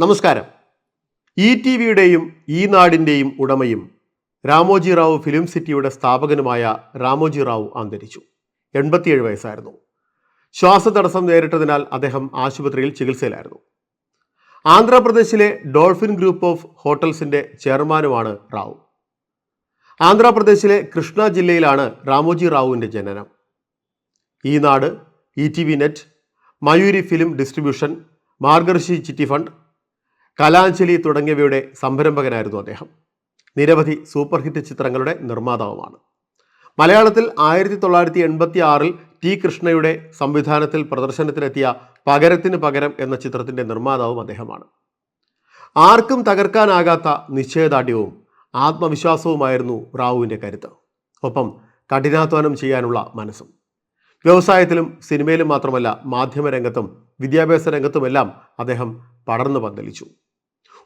നമസ്കാരം. E T വിയുടെയും ഈ നാടിന്റെയും ഉടമയും രാമോജി റാവു ഫിലിം സിറ്റിയുടെ സ്ഥാപകനുമായ രാമോജി റാവു അന്തരിച്ചു. എൺപത്തിയേഴ് വയസ്സായിരുന്നു. ശ്വാസതടസ്സം നേരിട്ടതിനാൽ അദ്ദേഹം ആശുപത്രിയിൽ ചികിത്സയിലായിരുന്നു. ആന്ധ്രാപ്രദേശിലെ ഡോൾഫിൻ ഗ്രൂപ്പ് ഓഫ് ഹോട്ടൽസിന്റെ ചെയർമാനുമാണ് റാവു. ആന്ധ്രാപ്രദേശിലെ കൃഷ്ണ ജില്ലയിലാണ് രാമോജി റാവുവിന്റെ ജനനം. Eenadu E T V net Mayuri film distribution Margadarsi chit fund Kalanjali തുടങ്ങിയവയുടെ സംരംഭകനായിരുന്നു അദ്ദേഹം. നിരവധി സൂപ്പർ ഹിറ്റ് ചിത്രങ്ങളുടെ നിർമ്മാതാവുമാണ്. മലയാളത്തിൽ ആയിരത്തി തൊള്ളായിരത്തി എൺപത്തി ആറിൽ ടി കൃഷ്ണയുടെ സംവിധാനത്തിൽ പ്രദർശനത്തിലെത്തിയ പകരത്തിന് പകരം എന്ന ചിത്രത്തിന്റെ നിർമ്മാതാവും അദ്ദേഹമാണ്. ആർക്കും തകർക്കാനാകാത്ത നിശ്ചയദാർഢ്യവും ആത്മവിശ്വാസവുമായിരുന്നു റാവുവിന്റെ കരുത്ത്. ഒപ്പം കഠിനാധ്വാനം ചെയ്യാനുള്ള മനസ്സും. വ്യവസായത്തിലും സിനിമയിലും മാത്രമല്ല മാധ്യമരംഗത്തും വിദ്യാഭ്യാസ രംഗത്തുമെല്ലാം അദ്ദേഹം പടർന്നു പന്തലിച്ചു.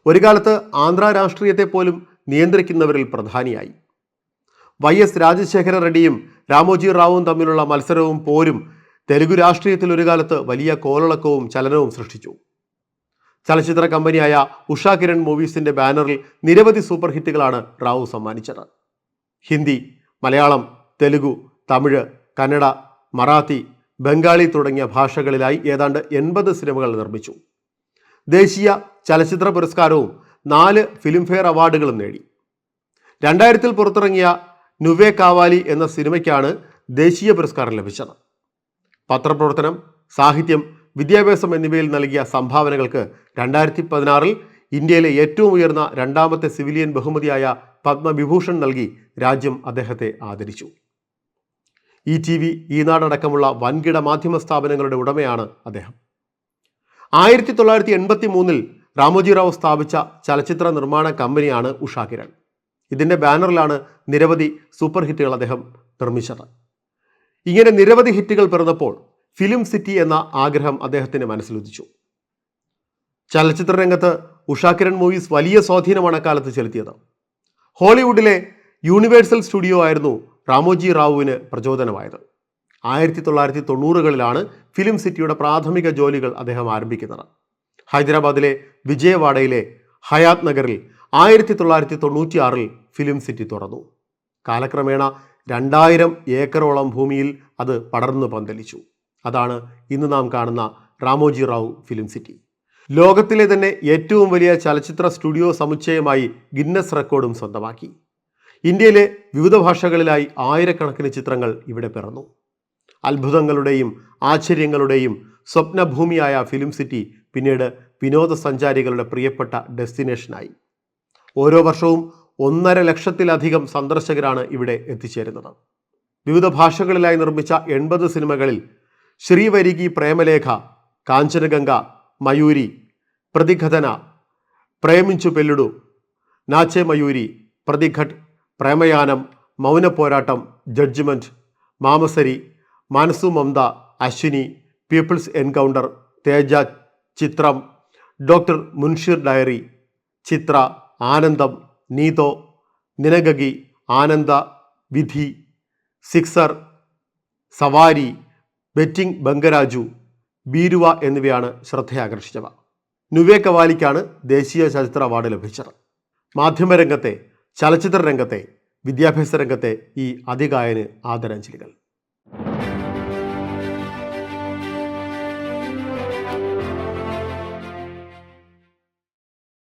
ഒരു കാലത്ത് ആന്ധ്ര രാഷ്ട്രീയത്തെ പോലും നിയന്ത്രിക്കുന്നവരിൽ പ്രധാനിയായി. വൈ എസ് രാജശേഖര റെഡ്ഡിയും രാമോജി റാവുവും തമ്മിലുള്ള മത്സരവും പോരും തെലുഗു രാഷ്ട്രീയത്തിൽ ഒരു കാലത്ത് വലിയ കോലളക്കവും ചലനവും സൃഷ്ടിച്ചു. ചലച്ചിത്ര കമ്പനിയായ ഉഷ കിരൺ മൂവീസിന്റെ ബാനറിൽ നിരവധി സൂപ്പർ ഹിറ്റുകളാണ് റാവു സമ്മാനിച്ചത്. ഹിന്ദി മലയാളം തെലുഗു തമിഴ് കന്നഡ മറാത്തി ബംഗാളി തുടങ്ങിയ ഭാഷകളിലായി ഏതാണ്ട് എൺപത് സിനിമകൾ നിർമ്മിച്ചു. ദേശീയ ചലച്ചിത്ര പുരസ്കാരവും നാല് ഫിലിംഫെയർ അവാർഡുകളും നേടി. രണ്ടായിരത്തിൽ പുറത്തിറങ്ങിയ നുവേ കാവാലി എന്ന സിനിമയ്ക്കാണ് ദേശീയ പുരസ്കാരം ലഭിച്ചത്. പത്രപ്രവർത്തനം സാഹിത്യം വിദ്യാഭ്യാസം എന്നിവയിൽ നൽകിയ സംഭാവനകൾക്ക് രണ്ടായിരത്തി പതിനാറിൽ ഇന്ത്യയിലെ ഏറ്റവും ഉയർന്ന രണ്ടാമത്തെ സിവിലിയൻ ബഹുമതിയായ പത്മവിഭൂഷൺ നൽകി രാജ്യം അദ്ദേഹത്തെ ആദരിച്ചു. ഇ ടി വി ഈനാടടക്കമുള്ള വൻകിട മാധ്യമ സ്ഥാപനങ്ങളുടെ ഉടമയാണ് അദ്ദേഹം. ആയിരത്തി തൊള്ളായിരത്തി എൺപത്തി മൂന്നിൽ രാമോജി റാവു സ്ഥാപിച്ച ചലച്ചിത്ര നിർമ്മാണ കമ്പനിയാണ് ഉഷാ കിരൺ. ഇതിന്റെ ബാനറിലാണ് നിരവധി സൂപ്പർ ഹിറ്റുകൾ അദ്ദേഹം നിർമ്മിച്ചത്. ഇങ്ങനെ നിരവധി ഹിറ്റുകൾ പിറന്നപ്പോൾ ഫിലിം സിറ്റി എന്ന ആഗ്രഹം അദ്ദേഹത്തിന് മനസ്സിലുദിച്ചു. ചലച്ചിത്ര രംഗത്ത് ഉഷാ കിരൺ മൂവീസ് വലിയ സ്വാധീനമാണ് അക്കാലത്ത് ചെലുത്തിയത്. ഹോളിവുഡിലെ യൂണിവേഴ്സൽ സ്റ്റുഡിയോ ആയിരുന്നു രാമോജി റാവുവിന് പ്രചോദനമായത്. ആയിരത്തി തൊള്ളായിരത്തി തൊണ്ണൂറുകളിലാണ് ഫിലിം സിറ്റിയുടെ പ്രാഥമിക ജോലികൾ അദ്ദേഹം ആരംഭിക്കുന്നത്. ഹൈദരാബാദിലെ വിജയവാഡയിലെ ഹയാത് നഗറിൽ ആയിരത്തി തൊള്ളായിരത്തി തൊണ്ണൂറ്റിയാറിൽ ഫിലിം സിറ്റി തുറന്നു. കാലക്രമേണ രണ്ടായിരം ഏക്കറോളം ഭൂമിയിൽ അത് പടർന്നു പന്തലിച്ചു. അതാണ് ഇന്ന് നാം കാണുന്ന രാമോജി റാവു ഫിലിം സിറ്റി. ലോകത്തിലെ തന്നെ ഏറ്റവും വലിയ ചലച്ചിത്ര സ്റ്റുഡിയോ സമുച്ചയമായി ഗിന്നസ് റെക്കോർഡും സ്വന്തമാക്കി. ഇന്ത്യയിലെ വിവിധ ഭാഷകളിലായി ആയിരക്കണക്കിന് ചിത്രങ്ങൾ ഇവിടെ പിറന്നു. അത്ഭുതങ്ങളുടെയും ആശ്ചര്യങ്ങളുടെയും സ്വപ്നഭൂമിയായ ഫിലിം സിറ്റി പിന്നീട് വിനോദസഞ്ചാരികളുടെ പ്രിയപ്പെട്ട ഡെസ്റ്റിനേഷനായി. ഓരോ വർഷവും ഒന്നര ലക്ഷത്തിലധികം സന്ദർശകരാണ് ഇവിടെ എത്തിച്ചേരുന്നത്. വിവിധ ഭാഷകളിലായി നിർമ്മിച്ച എൺപത് സിനിമകളിൽ ശ്രീവരികി പ്രേമലേഖ കാഞ്ചനഗംഗ മയൂരി പ്രതിഘതന പ്രേമിഞ്ചു പെല്ലുടു നാച്ചെ മയൂരി പ്രതിഘട്ട് പ്രേമയാനം മൗനപോരാട്ടം ജഡ്ജ്മെന്റ് മാമസരി മാനസു മമത അശ്വിനി പീപ്പിൾസ് എൻകൗണ്ടർ തേജ ചിത്രം ഡോക്ടർ മുൻഷിർ ഡയറി ചിത്ര ആനന്ദം നീതോ നിനഗഗി ആനന്ദ വിധി സിക്സർ സവാരി ബെറ്റിംഗ് ബംഗരാജു ബീരുവ എന്നിവയാണ് ശ്രദ്ധയാകർഷിച്ചവ. നുവേ കവാലിക്കാണ് ദേശീയ ചലച്ചിത്ര അവാർഡ് ലഭിച്ചത്. മാധ്യമരംഗത്തെ ചലച്ചിത്ര രംഗത്തെ വിദ്യാഭ്യാസ രംഗത്തെ ഈ അധികായന് ആദരാഞ്ജലികൾ. you